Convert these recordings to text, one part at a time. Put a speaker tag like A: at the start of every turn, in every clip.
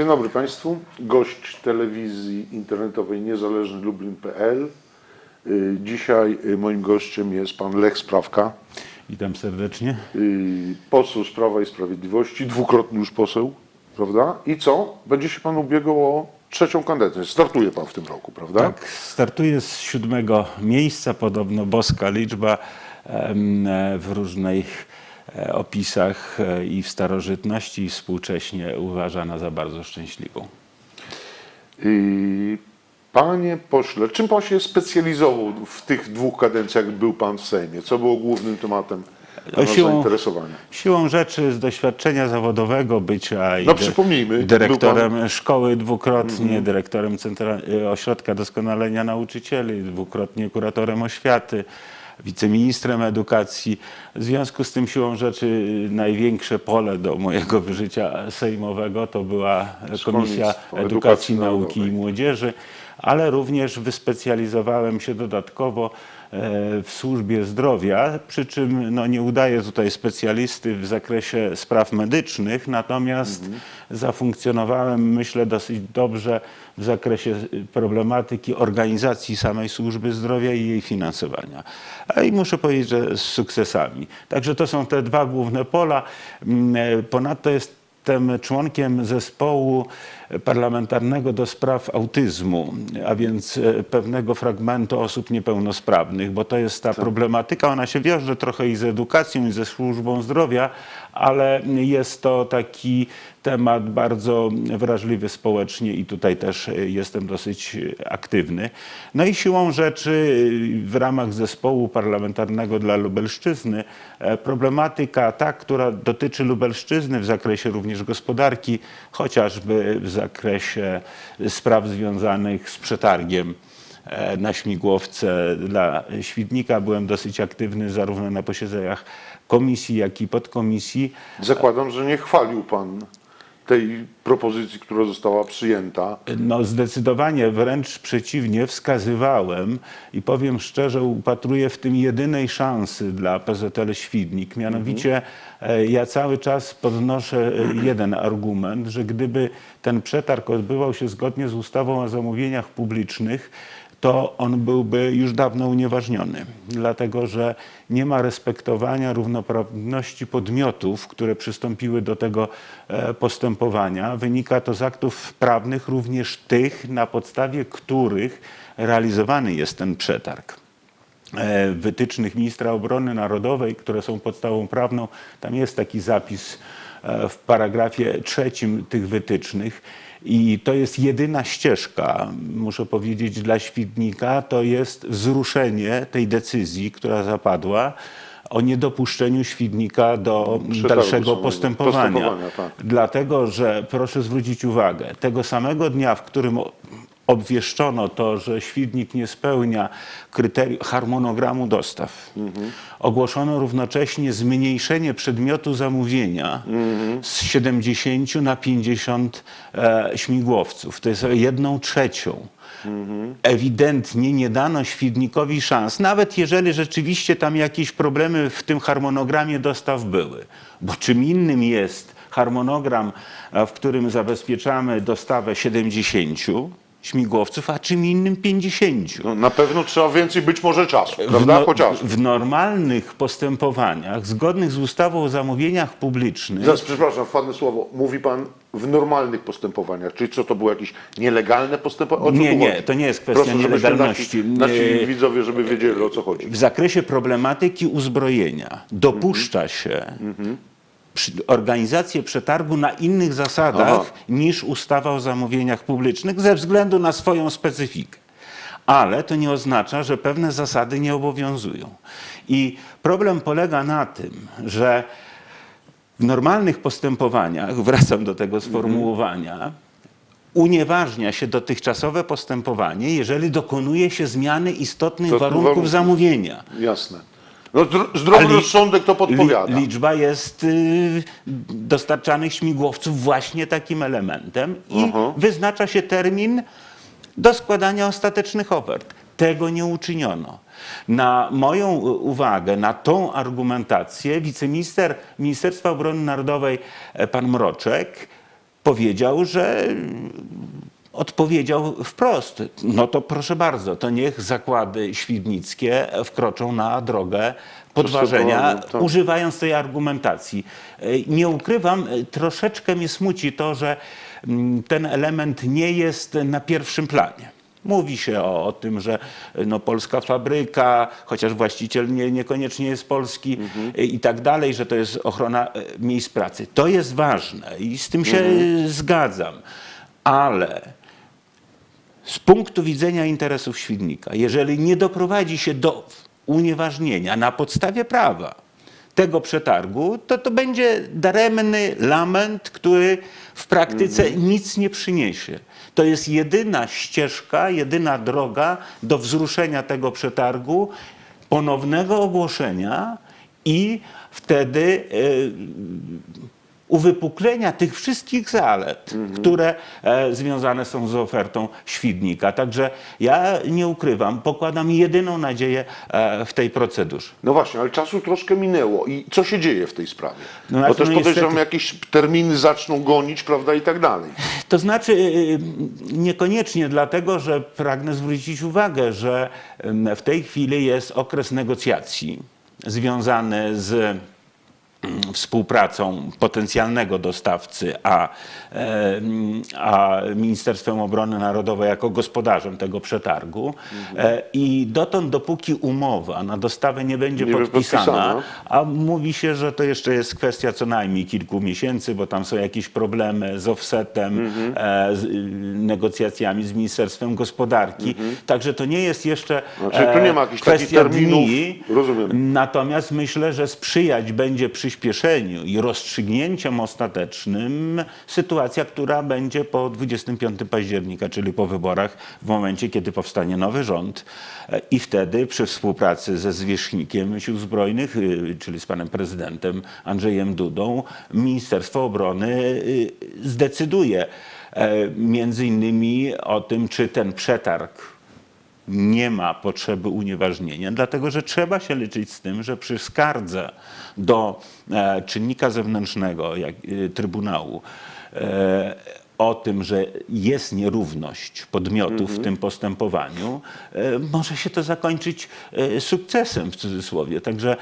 A: Dzień dobry Państwu. Gość telewizji internetowej niezależny Lublin.pl. Y, Dzisiaj y, moim gościem jest pan Lech Sprawka,
B: Witam serdecznie.
A: y, poseł z Prawa i Sprawiedliwości, dwukrotny już poseł, prawda? I co? Będzie się pan ubiegał o trzecią kadencję. Startuje pan w tym roku, prawda?
B: Tak, startuję z siódmego miejsca, podobno boska liczba w różnych opisach e, i w starożytności i współcześnie uważana za bardzo szczęśliwą.
A: Panie pośle, czym pan się specjalizował w tych dwóch kadencjach, jak był pan w Sejmie? Co było głównym tematem
B: siłą-
A: zainteresowania?
B: Siłą rzeczy z doświadczenia zawodowego bycia i
A: No, przypomnijmy,
B: dyrektorem szkoły dwukrotnie, dyrektorem Centra- y, Ośrodka Doskonalenia Nauczycieli, dwukrotnie kuratorem oświaty, wiceministrem edukacji. W związku z tym siłą rzeczy największe pole do mojego życia sejmowego to była Komisja Edukacji,
A: Edukacji
B: Nauki i. Młodzieży, ale również wyspecjalizowałem się dodatkowo e, w służbie zdrowia, przy czym no, nie udaję tutaj specjalisty w zakresie spraw medycznych, natomiast zafunkcjonowałem myślę dosyć dobrze w zakresie problematyki organizacji samej służby zdrowia i jej finansowania. A I muszę powiedzieć, że z sukcesami. Także to są te dwa główne pola. Mm, e, Ponadto jest Jestem członkiem zespołu parlamentarnego do spraw autyzmu, a więc e, pewnego fragmentu osób niepełnosprawnych, bo to jest ta problematyka. Ona się wiąże trochę i z edukacją, i ze służbą zdrowia, ale jest to taki temat bardzo wrażliwy społecznie i tutaj też jestem dosyć aktywny. No i siłą rzeczy w ramach zespołu parlamentarnego dla Lubelszczyzny e, problematyka ta, która dotyczy Lubelszczyzny w zakresie również gospodarki, chociażby w zakresie spraw związanych z przetargiem e, na śmigłowce dla Świdnika. Byłem dosyć aktywny zarówno na posiedzeniach komisji, jak i podkomisji.
A: Zakładam, że nie chwalił pan tej propozycji, która została przyjęta.
B: No zdecydowanie, wręcz przeciwnie, wskazywałem i powiem szczerze, upatruję w tym jedynej szansy dla PZL Świdnik. Mianowicie e, ja cały czas podnoszę e, jeden argument, że gdyby ten przetarg odbywał się zgodnie z ustawą o zamówieniach publicznych, to on byłby już dawno unieważniony, dlatego że nie ma respektowania równoprawności podmiotów, które przystąpiły do tego e, postępowania. Wynika to z aktów prawnych, również tych, na podstawie których realizowany jest ten przetarg e, wytycznych ministra obrony narodowej, które są podstawą prawną, tam jest taki zapis w paragrafie trzecim tych wytycznych. I to jest jedyna ścieżka, muszę powiedzieć, dla Świdnika, to jest wzruszenie tej decyzji, która zapadła o niedopuszczeniu Świdnika do
A: Przetargu
B: dalszego postępowania.
A: postępowania, tak.
B: Dlatego, że proszę zwrócić uwagę, tego samego dnia, w którym obwieszczono to, że Świdnik nie spełnia kryterium harmonogramu dostaw, ogłoszono równocześnie zmniejszenie przedmiotu zamówienia z 70 na 50 e, śmigłowców. To jest jedną trzecią. Ewidentnie nie dano Świdnikowi szans, nawet jeżeli rzeczywiście tam jakieś problemy w tym harmonogramie dostaw były. Bo czym innym jest harmonogram, e, w którym zabezpieczamy dostawę 70 śmigłowców, a czym innym 50.
A: No, na pewno trzeba więcej być może czasu, prawda?
B: no-
A: Chociażby.
B: w normalnych postępowaniach, zgodnych z ustawą o zamówieniach publicznych,
A: Zaraz, przepraszam, wpadnę słowo. Mówi pan w normalnych postępowaniach, czyli co to było jakieś nielegalne postępowanie?
B: Nie, nie, to nie jest kwestia
A: Proszę,
B: nielegalności.
A: Nasi, nasi widzowie, żeby wiedzieli o co chodzi.
B: w zakresie problematyki uzbrojenia dopuszcza się przy- organizację przetargu na innych zasadach
A: Aha.
B: niż ustawa o zamówieniach publicznych ze względu na swoją specyfikę. Ale to nie oznacza, że pewne zasady nie obowiązują. I problem polega na tym, że w normalnych postępowaniach, wracam do tego sformułowania, unieważnia się dotychczasowe postępowanie, jeżeli dokonuje się zmiany istotnych
A: To- to
B: warunków
A: warunków.
B: zamówienia.
A: Jasne. No, zdro- zdrowy
B: li-
A: rozsądek to podpowiada.
B: Li, liczba jest y, dostarczanych śmigłowców właśnie takim elementem i
A: Aha.
B: wyznacza się termin do składania ostatecznych ofert. Tego nie uczyniono. Na moją uwagę, na tą argumentację wiceminister Ministerstwa Obrony Narodowej, e, pan Mroczek, powiedział, że odpowiedział wprost. No to proszę bardzo, to niech zakłady świdnickie wkroczą na drogę podważenia,
A: Przystępowania, tak.
B: używając tej argumentacji. E, Nie ukrywam, e, troszeczkę mnie smuci to, że mm, ten element nie jest na pierwszym planie. Mówi się o, o tym, że e, no, polska fabryka, chociaż właściciel nie, niekoniecznie jest polski e, i tak dalej, że to jest ochrona miejsc pracy. To jest ważne i z tym się e, zgadzam. Ale z punktu widzenia interesów Świdnika, jeżeli nie doprowadzi się do unieważnienia na podstawie prawa tego przetargu, to to będzie daremny lament, który w praktyce nic nie przyniesie. To jest jedyna ścieżka, jedyna droga do wzruszenia tego przetargu, ponownego ogłoszenia i wtedy e, uwypuklenia tych wszystkich zalet, które e, związane są z ofertą Świdnika. Także ja nie ukrywam, pokładam jedyną nadzieję e, w tej procedurze.
A: No właśnie, ale czasu troszkę minęło i co się dzieje w tej sprawie?
B: No
A: Bo też
B: no
A: podejrzewam,
B: niestety-
A: jakieś terminy zaczną gonić, prawda, i tak dalej.
B: To znaczy y, niekoniecznie dlatego, że pragnę zwrócić uwagę, że w tej chwili jest okres negocjacji związany z mm, współpracą potencjalnego dostawcy, a, e, mm, a Ministerstwem Obrony Narodowej jako gospodarzem tego przetargu. E, I dotąd, dopóki umowa na dostawę nie będzie
A: Nie
B: podpisana,
A: podpisana.
B: a mówi się, że to jeszcze jest kwestia co najmniej kilku miesięcy, bo tam są jakieś problemy z offsetem, e, z y, negocjacjami z Ministerstwem Gospodarki. Także to nie jest jeszcze
A: Znaczy, tu nie ma
B: kwestia
A: terminów.
B: dni.
A: Rozumiem.
B: Natomiast myślę, że sprzyjać będzie przyspieszeniu i rozstrzygnięciom ostatecznym sytuacja, która będzie po 25 października, czyli po wyborach, w momencie, kiedy powstanie nowy rząd. I wtedy przy współpracy ze zwierzchnikiem Sił Zbrojnych, y, czyli z panem prezydentem Andrzejem Dudą, Ministerstwo Obrony y, zdecyduje e, między innymi o tym, czy ten przetarg nie ma potrzeby unieważnienia, dlatego że trzeba się liczyć z tym, że przy skardze do e, czynnika zewnętrznego, jak, e, Trybunału, e, o tym, że jest nierówność podmiotów w tym postępowaniu, może się to zakończyć sukcesem w cudzysłowie. Także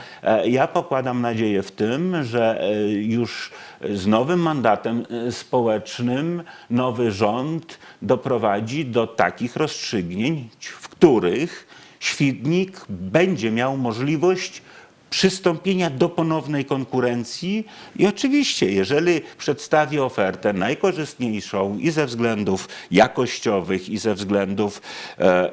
B: ja pokładam nadzieję w tym, że już z nowym mandatem społecznym nowy rząd doprowadzi do takich rozstrzygnięć, w których Świdnik będzie miał możliwość przystąpienia do ponownej konkurencji i oczywiście, jeżeli przedstawi ofertę najkorzystniejszą i ze względów jakościowych, i ze względów e,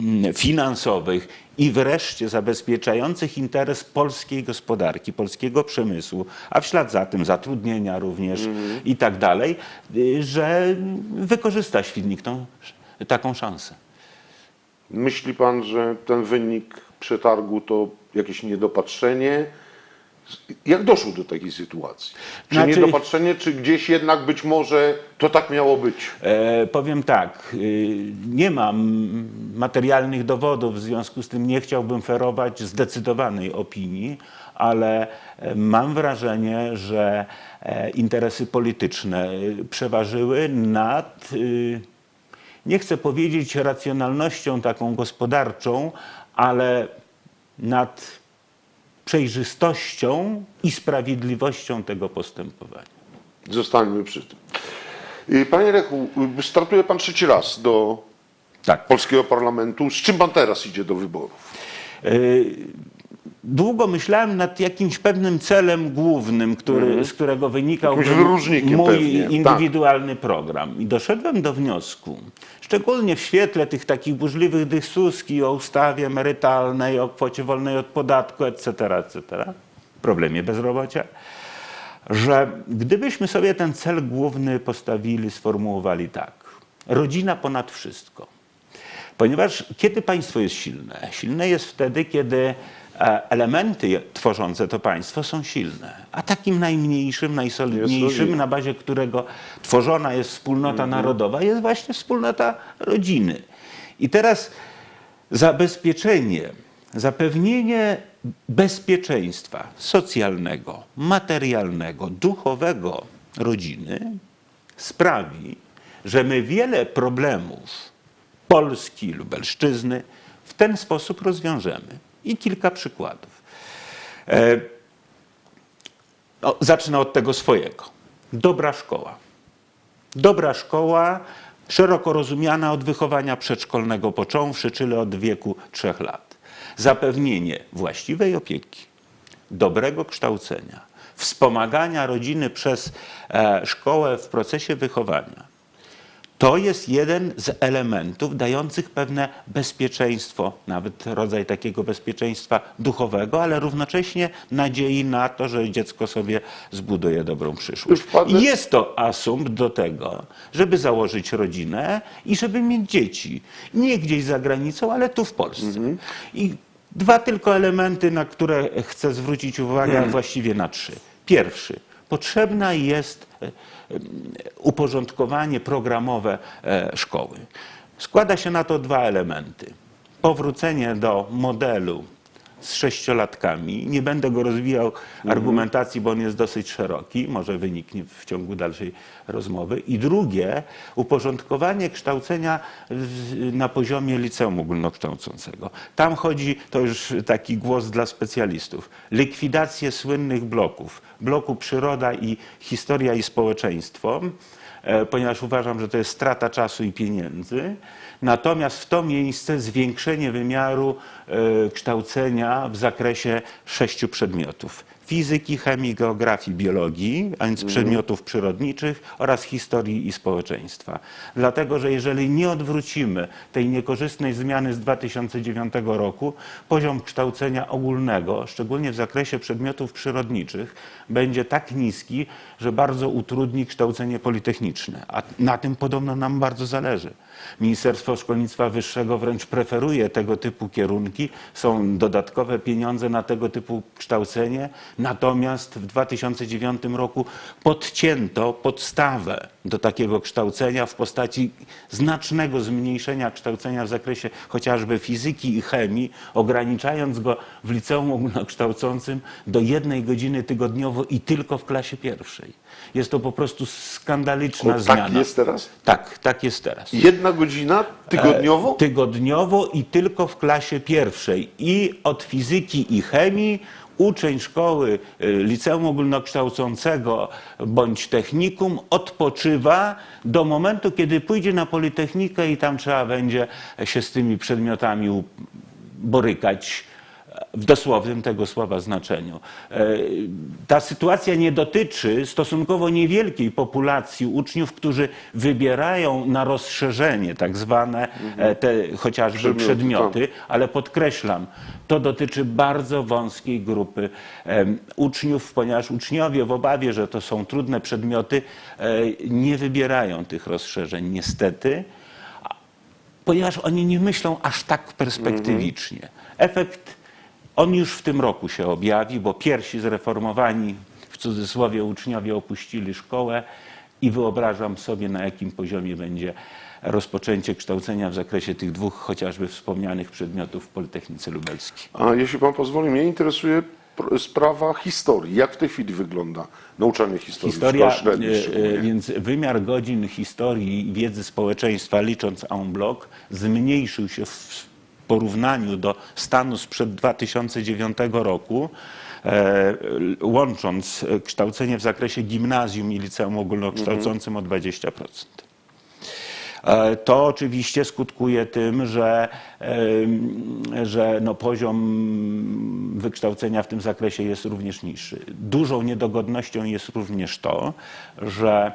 B: mm, finansowych i wreszcie zabezpieczających interes polskiej gospodarki, polskiego przemysłu, a w ślad za tym zatrudnienia również i tak dalej, y, że wykorzysta Świdnik tą, taką szansę.
A: Myśli pan, że ten wynik przetargu to jakieś niedopatrzenie? Jak doszło do takiej sytuacji? Czy
B: Znaczy-
A: niedopatrzenie, czy gdzieś jednak być może to tak miało być?
B: E, powiem tak, y, nie mam materialnych dowodów, w związku z tym nie chciałbym ferować zdecydowanej opinii, ale e, mam wrażenie, że e, interesy polityczne y, przeważyły nad, y, nie chcę powiedzieć racjonalnością taką gospodarczą, ale nad przejrzystością i sprawiedliwością tego postępowania.
A: Zostańmy przy tym. Panie Rechu, startuje pan trzeci raz do
B: Tak.
A: polskiego parlamentu. Z czym pan teraz idzie do wyborów?
B: Y, Długo myślałem nad jakimś pewnym celem głównym, który, z którego wynikał mój
A: pewnie, tak.
B: indywidualny program. I doszedłem do wniosku, szczególnie w świetle tych takich burzliwych dyskusji o ustawie emerytalnej, o kwocie wolnej od podatku, etc., etc., problemie bezrobocia, że gdybyśmy sobie ten cel główny postawili, sformułowali tak. Rodzina ponad wszystko. Ponieważ kiedy państwo jest silne? Silne jest wtedy, kiedy elementy tworzące to państwo są silne. A takim najmniejszym, najsolidniejszym, na bazie którego tworzona jest wspólnota narodowa, jest właśnie wspólnota rodziny. I teraz zabezpieczenie, zapewnienie bezpieczeństwa socjalnego, materialnego, duchowego rodziny sprawi, że my wiele problemów Polski, Lubelszczyzny w ten sposób rozwiążemy. I kilka przykładów. E, o, zacznę od tego swojego. Dobra szkoła. Dobra szkoła, szeroko rozumiana od wychowania przedszkolnego począwszy, czyli od wieku trzech lat. Zapewnienie właściwej opieki, dobrego kształcenia, wspomagania rodziny przez e, szkołę w procesie wychowania. To jest jeden z elementów dających pewne bezpieczeństwo, nawet rodzaj takiego bezpieczeństwa duchowego, ale równocześnie nadziei na to, że dziecko sobie zbuduje dobrą przyszłość. I jest to asumpt do tego, żeby założyć rodzinę i żeby mieć dzieci. Nie gdzieś za granicą, ale tu w Polsce. I dwa tylko elementy, na które chcę zwrócić uwagę, a właściwie na trzy. Pierwszy. Potrzebna jest e, em, uporządkowanie programowe e, szkoły. Składa się na to dwa elementy. Powrócenie do modelu z sześciolatkami. Nie będę go rozwijał argumentacji, bo on jest dosyć szeroki, może wyniknie w ciągu dalszej rozmowy. I drugie, uporządkowanie kształcenia na poziomie liceum ogólnokształcącego. Tam chodzi, to już taki głos dla specjalistów, likwidację słynnych bloków. Bloku przyroda i historia i społeczeństwo, e, ponieważ uważam, że to jest strata czasu i pieniędzy. Natomiast w to miejsce zwiększenie wymiaru kształcenia w zakresie sześciu przedmiotów. Fizyki, chemii, geografii, biologii, a więc przedmiotów przyrodniczych oraz historii i społeczeństwa. Dlatego, że jeżeli nie odwrócimy tej niekorzystnej zmiany z 2009 roku, poziom kształcenia ogólnego, szczególnie w zakresie przedmiotów przyrodniczych, będzie tak niski, że bardzo utrudni kształcenie politechniczne. A na tym podobno nam bardzo zależy. Ministerstwo Szkolnictwa Wyższego wręcz preferuje tego typu kierunki. Są dodatkowe pieniądze na tego typu kształcenie. Natomiast w 2009 roku podcięto podstawę do takiego kształcenia w postaci znacznego zmniejszenia kształcenia w zakresie chociażby fizyki i chemii, ograniczając go w liceum ogólnokształcącym do jednej godziny tygodniowo i tylko w klasie pierwszej. Jest to po prostu skandaliczna
A: O,
B: zmiana.
A: tak jest teraz?
B: Tak, tak jest teraz.
A: Jedna godzina tygodniowo?
B: E, Tygodniowo i tylko w klasie pierwszej. I od fizyki i chemii uczeń szkoły y, liceum ogólnokształcącego bądź technikum odpoczywa do momentu, kiedy pójdzie na Politechnikę i tam trzeba będzie się z tymi przedmiotami borykać w dosłownym tego słowa znaczeniu. E, Ta sytuacja nie dotyczy stosunkowo niewielkiej populacji uczniów, którzy wybierają na rozszerzenie tak zwane e, te chociażby
A: Przedmioty,
B: przedmioty, ale podkreślam, to dotyczy bardzo wąskiej grupy uczniów, ponieważ uczniowie w obawie, że to są trudne przedmioty, e, nie wybierają tych rozszerzeń niestety ponieważ oni nie myślą aż tak perspektywicznie. Efekt, on już w tym roku się objawi, bo pierwsi zreformowani, w cudzysłowie uczniowie opuścili szkołę i wyobrażam sobie, na jakim poziomie będzie rozpoczęcie kształcenia w zakresie tych dwóch chociażby wspomnianych przedmiotów w Politechnice Lubelskiej.
A: A jeśli pan pozwoli, mnie interesuje pr- sprawa historii. Jak w tej chwili wygląda nauczanie historii
B: Historia,
A: w szkole
B: e, e, więc wymiar godzin historii i wiedzy społeczeństwa, licząc en bloc, zmniejszył się w porównaniu do stanu sprzed 2009 roku, e, łącząc e, kształcenie w zakresie gimnazjum i liceum ogólnokształcącym o 20%. E, To oczywiście skutkuje tym, że, że no poziom wykształcenia w tym zakresie jest również niższy. Dużą niedogodnością jest również to, że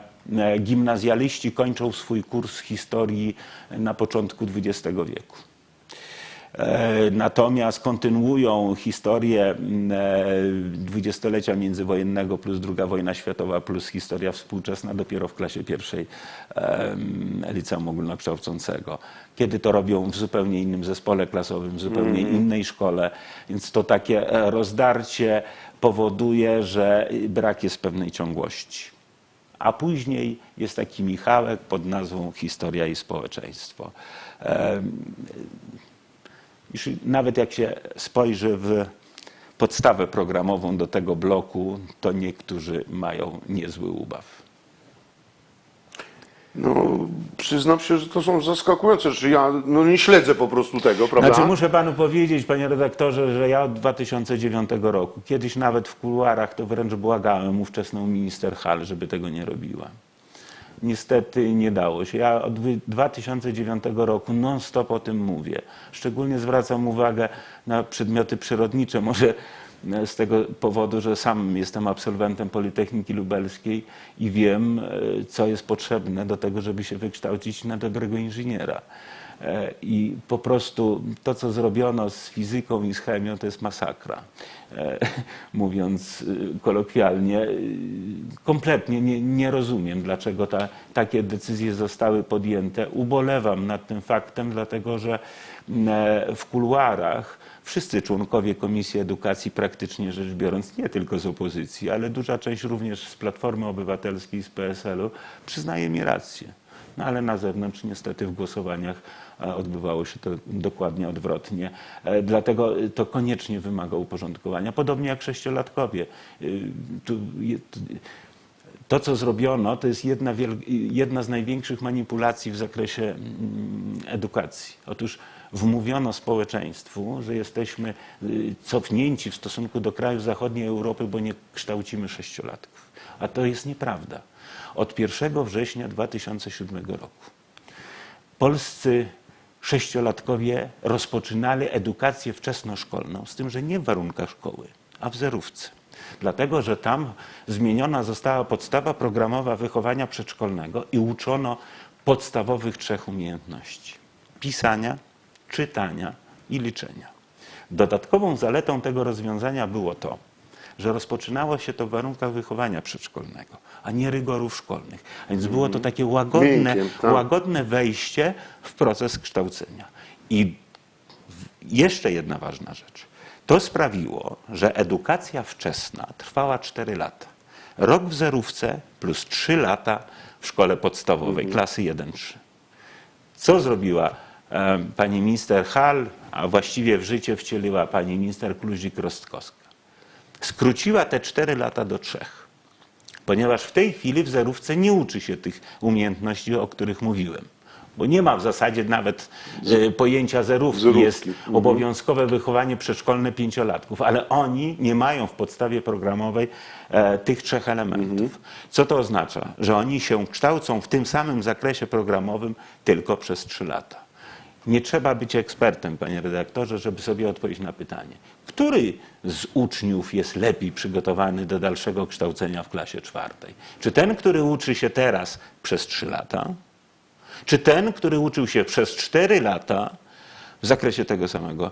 B: gimnazjaliści kończą swój kurs historii na początku XX wieku. E, Natomiast kontynuują historię m, e, dwudziestolecia międzywojennego plus II wojna światowa plus historia współczesna dopiero w klasie pierwszej liceum ogólnokształcącego. Kiedy to robią w zupełnie innym zespole klasowym, w zupełnie innej szkole. Więc to takie e, rozdarcie powoduje, że brak jest pewnej ciągłości. A później jest taki Michałek pod nazwą Historia i społeczeństwo. Już nawet jak się spojrzy w podstawę programową do tego bloku, to niektórzy mają niezły ubaw.
A: No, przyznam się, że to są zaskakujące rzeczy. Ja no, nie śledzę po prostu tego, prawda?
B: Znaczy muszę panu powiedzieć, panie redaktorze, że ja od 2009 roku, kiedyś nawet w kuluarach to wręcz błagałem ówczesną minister Hall, żeby tego nie robiła. Niestety nie dało się. Ja od wy- 2009 roku non-stop o tym mówię. Szczególnie zwracam uwagę na przedmioty przyrodnicze. Może e, z tego powodu, że sam jestem absolwentem Politechniki Lubelskiej i wiem, e, co jest potrzebne do tego, żeby się wykształcić na dobrego inżyniera. E, I po prostu to, co zrobiono z fizyką i z chemią, to jest masakra. E, Mówiąc y, kolokwialnie, y, kompletnie nie, nie rozumiem, dlaczego ta, takie decyzje zostały podjęte. Ubolewam nad tym faktem, dlatego że e, w kuluarach wszyscy członkowie Komisji Edukacji, praktycznie rzecz biorąc, nie tylko z opozycji, ale duża część również z Platformy Obywatelskiej, z PSL-u, przyznaje mi rację. No ale na zewnątrz niestety w głosowaniach odbywało się to dokładnie odwrotnie. E, Dlatego e, to koniecznie wymaga uporządkowania. Podobnie jak sześciolatkowie. Tu- To, co zrobiono, to jest jedna, jedna z największych manipulacji w zakresie mm, edukacji. Otóż wmówiono społeczeństwu, że jesteśmy cofnięci w stosunku do krajów zachodniej Europy, bo nie kształcimy sześciolatków. A to jest nieprawda. Od 1 września 2007 roku polscy sześciolatkowie rozpoczynali edukację wczesnoszkolną, z tym, że nie w warunkach szkoły, a w zerówce. Dlatego, że tam zmieniona została podstawa programowa wychowania przedszkolnego i uczono podstawowych trzech umiejętności: pisania, czytania i liczenia. Dodatkową zaletą tego rozwiązania było to, że rozpoczynało się to w warunkach wychowania przedszkolnego, a nie rygorów szkolnych. A więc było to takie łagodne,
A: tak.
B: łagodne wejście w proces kształcenia. I jeszcze jedna ważna rzecz. To sprawiło, że edukacja wczesna trwała 4 lata. Rok w zerówce plus 3 lata w szkole podstawowej, klasy 1-3. Co zrobiła pani minister Hall, a właściwie w życie wcieliła pani minister Kluzik-Rostkowska? Skróciła te 4 lata do trzech, ponieważ w tej chwili w zerówce nie uczy się tych umiejętności, o których mówiłem. Bo nie ma w zasadzie nawet e, pojęcia zerówki.
A: Zerówki.
B: Jest
A: Mhm.
B: obowiązkowe wychowanie przedszkolne pięciolatków, ale oni nie mają w podstawie programowej e, tych trzech elementów. Co to oznacza? Że oni się kształcą w tym samym zakresie programowym tylko przez trzy lata. Nie trzeba być ekspertem, panie redaktorze, żeby sobie odpowiedzieć na pytanie, który z uczniów jest lepiej przygotowany do dalszego kształcenia w klasie czwartej? Czy ten, który uczy się teraz przez trzy lata? Czy ten, który uczył się przez 4 lata w zakresie tego samego e,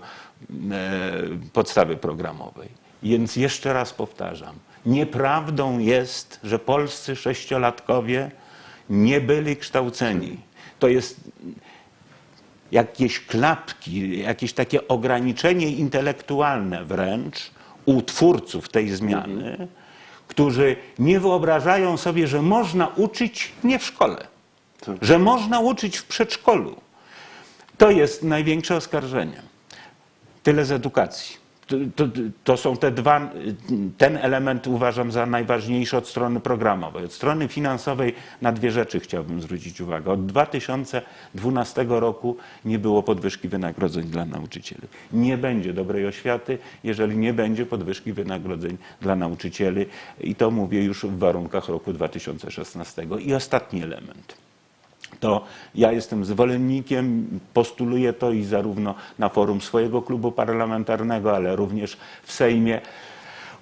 B: podstawy programowej? Więc jeszcze raz powtarzam, nieprawdą jest, że polscy sześciolatkowie nie byli kształceni. To jest jakieś klapki, jakieś takie ograniczenie intelektualne wręcz u twórców tej zmiany, którzy nie wyobrażają sobie, że można uczyć nie w szkole, że można uczyć w przedszkolu. To jest największe oskarżenie. Tyle z edukacji. To, to, są te dwa, ten element uważam za najważniejszy od strony programowej. Od strony finansowej na dwie rzeczy chciałbym zwrócić uwagę. Od 2012 roku nie było podwyżki wynagrodzeń dla nauczycieli. Nie będzie dobrej oświaty, jeżeli nie będzie podwyżki wynagrodzeń dla nauczycieli i to mówię już w warunkach roku 2016. I ostatni element to ja jestem zwolennikiem, postuluję to i zarówno na forum swojego klubu parlamentarnego, ale również w Sejmie,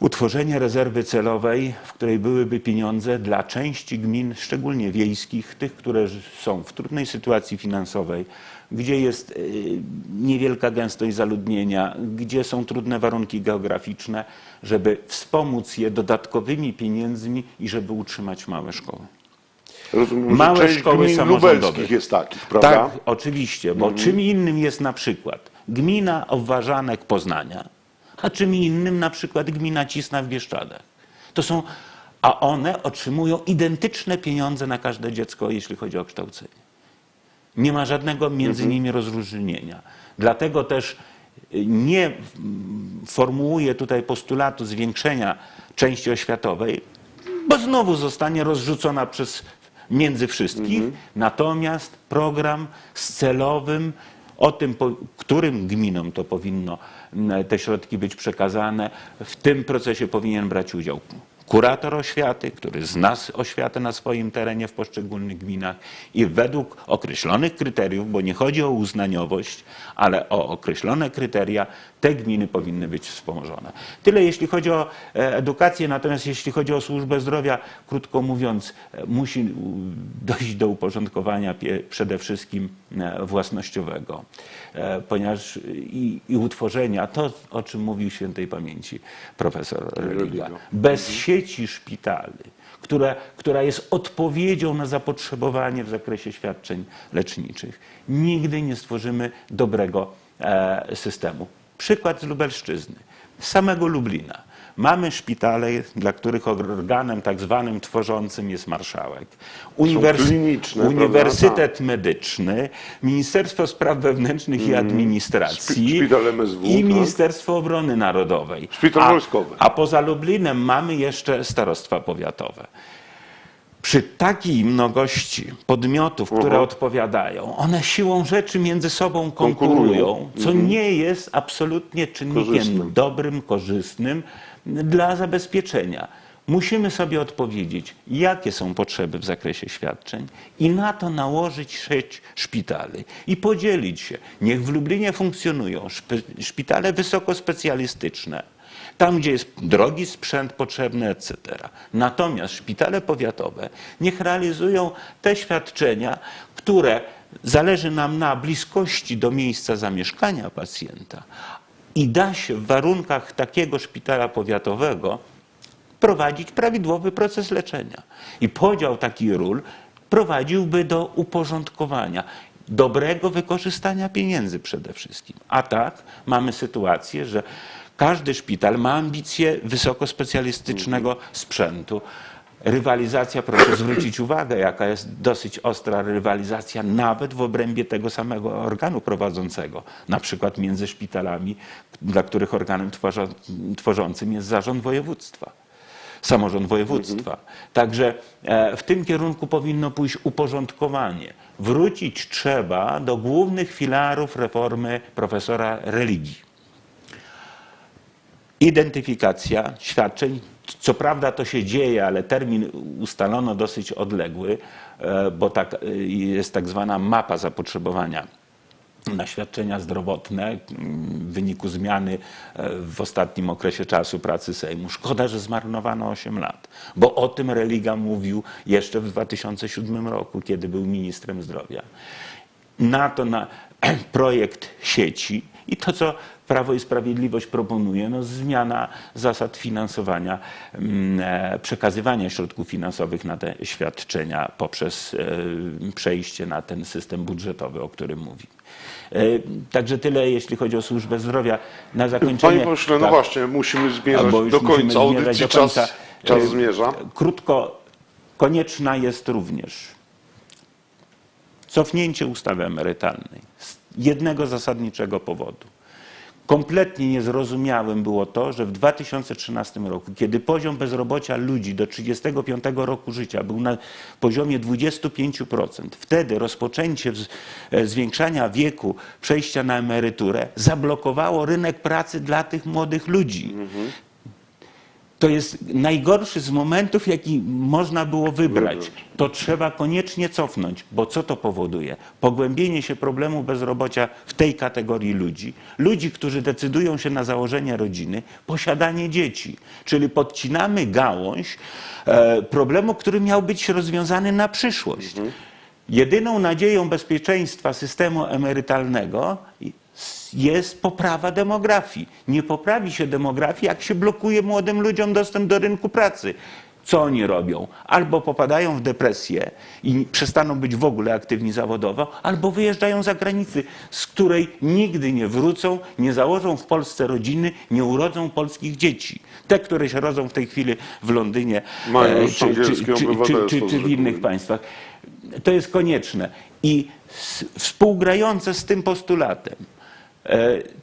B: utworzenie rezerwy celowej, w której byłyby pieniądze dla części gmin, szczególnie wiejskich, tych, które są w trudnej sytuacji finansowej, gdzie jest y, niewielka gęstość zaludnienia, gdzie są trudne warunki geograficzne, żeby wspomóc je dodatkowymi pieniędzmi i żeby utrzymać małe szkoły.
A: Rozumiem,
B: Małe
A: że część
B: szkoły
A: gmin lubelskich jest takich, prawda?
B: Tak, oczywiście, bo czym innym jest na przykład gmina Obwarzanek Poznania, a czym innym na przykład gmina Cisna w Bieszczadach. To są, a one otrzymują identyczne pieniądze na każde dziecko, jeśli chodzi o kształcenie. Nie ma żadnego między nimi rozróżnienia. Dlatego też y, nie mm, formułuję tutaj postulatu zwiększenia części oświatowej, bo znowu zostanie rozrzucona przez między wszystkich, natomiast program z celowym, o tym, po, którym gminom to powinno te środki być przekazane, w tym procesie powinien brać udział kurator oświaty, który zna oświatę na swoim terenie w poszczególnych gminach i według określonych kryteriów, bo nie chodzi o uznaniowość, ale o określone kryteria, te gminy powinny być wspomożone. Tyle jeśli chodzi o e, edukację, natomiast jeśli chodzi o służbę zdrowia, krótko mówiąc, e, musi dojść do uporządkowania przede wszystkim e, własnościowego, ponieważ i, i utworzenia, to o czym mówił świętej pamięci profesor Religa, bez sieci szpitali, które, która jest odpowiedzią na zapotrzebowanie w zakresie świadczeń leczniczych, nigdy nie stworzymy dobrego e, systemu. Przykład z Lubelszczyzny, samego Lublina. Mamy szpitale, dla których organem tak zwanym tworzącym jest marszałek.
A: prawda?
B: Uniwersytet Medyczny, Ministerstwo Spraw Wewnętrznych i Administracji
A: MSW,
B: i
A: tak?
B: Ministerstwo Obrony Narodowej.
A: Szpital
B: a,
A: wojskowy.
B: A poza Lublinem mamy jeszcze starostwa powiatowe. Przy takiej mnogości podmiotów, które
A: Mhm.
B: odpowiadają, one siłą rzeczy między sobą
A: Konkurują.
B: konkurują, co nie jest absolutnie czynnikiem
A: Korzystnym.
B: dobrym, korzystnym dla zabezpieczenia. Musimy sobie odpowiedzieć, jakie są potrzeby w zakresie świadczeń i na to nałożyć sieć szpitali i podzielić się. Niech w Lublinie funkcjonują szpi- szpitale wysokospecjalistyczne, tam gdzie jest drogi sprzęt potrzebny, etc. Natomiast szpitale powiatowe niech realizują te świadczenia, które zależy nam na bliskości do miejsca zamieszkania pacjenta i da się w warunkach takiego szpitala powiatowego prowadzić prawidłowy proces leczenia. I podział takich ról prowadziłby do uporządkowania, dobrego wykorzystania pieniędzy przede wszystkim. A tak mamy sytuację, że każdy szpital ma ambicje wysokospecjalistycznego sprzętu. Rywalizacja, proszę zwrócić uwagę, jaka jest dosyć ostra rywalizacja nawet w obrębie tego samego organu prowadzącego, na przykład między szpitalami, dla których organem tworzącym jest zarząd województwa samorząd województwa. Także e, w tym kierunku powinno pójść uporządkowanie. Wrócić trzeba do głównych filarów reformy profesora religii. Identyfikacja świadczeń. Co prawda to się dzieje, ale termin ustalono dosyć odległy, e, bo tak, e, jest tak zwana mapa zapotrzebowania na świadczenia zdrowotne w wyniku zmiany e, w ostatnim okresie czasu pracy Sejmu. Szkoda, że zmarnowano 8 lat, bo o tym Religa mówił jeszcze w 2007 roku, kiedy był ministrem zdrowia. Na to na projekt sieci i to, co Prawo i Sprawiedliwość proponuje, no zmiana zasad finansowania, mm, e, przekazywania środków finansowych na te świadczenia poprzez e, przejście na ten system budżetowy, o którym mówi. E, Także tyle, jeśli chodzi o służbę zdrowia. Na zakończenie.
A: Panie pośle, no
B: tak,
A: właśnie, musimy zmierzać do końca audycji, czas, czas
B: E,
A: zmierza.
B: Krótko, konieczna jest również cofnięcie ustawy emerytalnej z jednego zasadniczego powodu. Kompletnie niezrozumiałym było to, że w 2013 roku, kiedy poziom bezrobocia ludzi do 35 roku życia był na poziomie 25%, wtedy rozpoczęcie e, zwiększania wieku przejścia na emeryturę zablokowało rynek pracy dla tych młodych ludzi. To jest najgorszy z momentów, jaki można było wybrać. To trzeba koniecznie cofnąć, bo co to powoduje? Pogłębienie się problemu bezrobocia w tej kategorii ludzi. Ludzi, którzy decydują się na założenie rodziny, posiadanie dzieci. Czyli podcinamy gałąź e, problemu, który miał być rozwiązany na przyszłość. Jedyną nadzieją bezpieczeństwa systemu emerytalnego jest poprawa demografii. Nie poprawi się demografii, jak się blokuje młodym ludziom dostęp do rynku pracy. Co oni robią? Albo popadają w depresję i przestaną być w ogóle aktywni zawodowo, albo wyjeżdżają za granicę, z której nigdy nie wrócą, nie założą w Polsce rodziny, nie urodzą polskich dzieci. Te, które się rodzą w tej chwili w Londynie
A: Mają
B: e, czy, czy, czy, czy w innych państwach. To jest konieczne. I współgrające z tym postulatem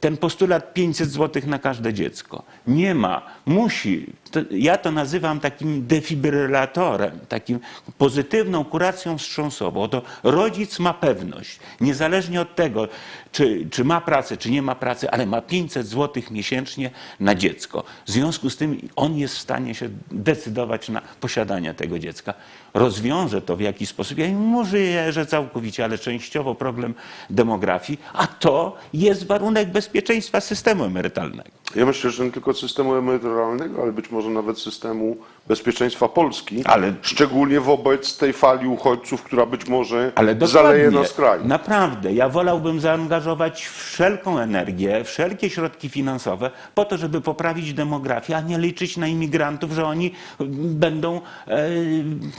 B: ten postulat 500 zł na każde dziecko. Nie ma, musi. To, ja to nazywam takim defibrylatorem, takim pozytywną kuracją wstrząsową. To rodzic ma pewność, niezależnie od tego, czy, czy ma pracę, czy nie ma pracy, ale ma 500 zł miesięcznie na dziecko. W związku z tym on jest w stanie się decydować na posiadanie tego dziecka. Rozwiąże to w jakiś sposób. Ja mówię, że całkowicie, ale częściowo problem demografii, a to jest warunek bezpieczeństwa systemu emerytalnego.
A: Ja myślę, że nie tylko systemu emerytalnego, ale być może nawet systemu bezpieczeństwa Polski,
B: Ale-
A: szczególnie wobec tej fali uchodźców, która być może
B: Ale
A: zaleje nas kraj.
B: Naprawdę, ja wolałbym zaangażować wszelką energię, wszelkie środki finansowe po to, żeby poprawić demografię, a nie liczyć na imigrantów, że oni będą e,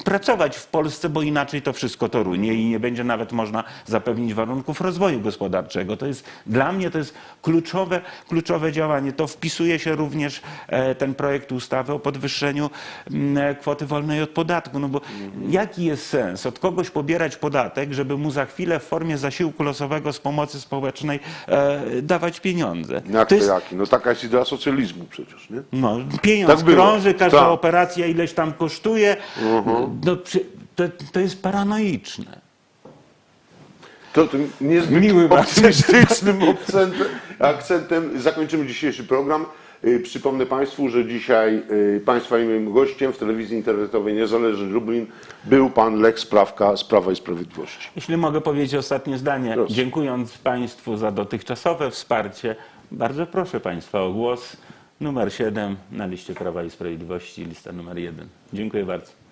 B: pracować w Polsce, bo inaczej to wszystko to runie i nie będzie nawet można zapewnić warunków rozwoju gospodarczego. To jest, dla mnie to jest kluczowe, kluczowe działanie. To wpisuje się również e, ten projekt ustawy o podwyższeniu kwoty wolnej od podatku. No bo jaki jest sens od kogoś pobierać podatek, żeby mu za chwilę w formie zasiłku losowego z pomocy społecznej e, dawać pieniądze?
A: Jak
B: to jest,
A: jaki? No taka jest idea socjalizmu przecież, nie?
B: no, pieniądz
A: Tak
B: krąży, każda
A: Tak.
B: operacja ileś tam kosztuje. No, przy- to, to jest paranoiczne.
A: To tym niezbyt
B: Miłym
A: optymistycznym akcentem, akcentem zakończymy dzisiejszy program. Y, Przypomnę Państwu, że dzisiaj y, Państwa i moim gościem w telewizji internetowej Niezależny Lublin był Pan Lek Sprawka z Prawa i Sprawiedliwości.
B: Jeśli mogę powiedzieć ostatnie zdanie,
A: Proszę.
B: dziękując Państwu za dotychczasowe wsparcie, bardzo proszę Państwa o głos numer 7 na liście Prawa i Sprawiedliwości, lista numer 1. Dziękuję bardzo.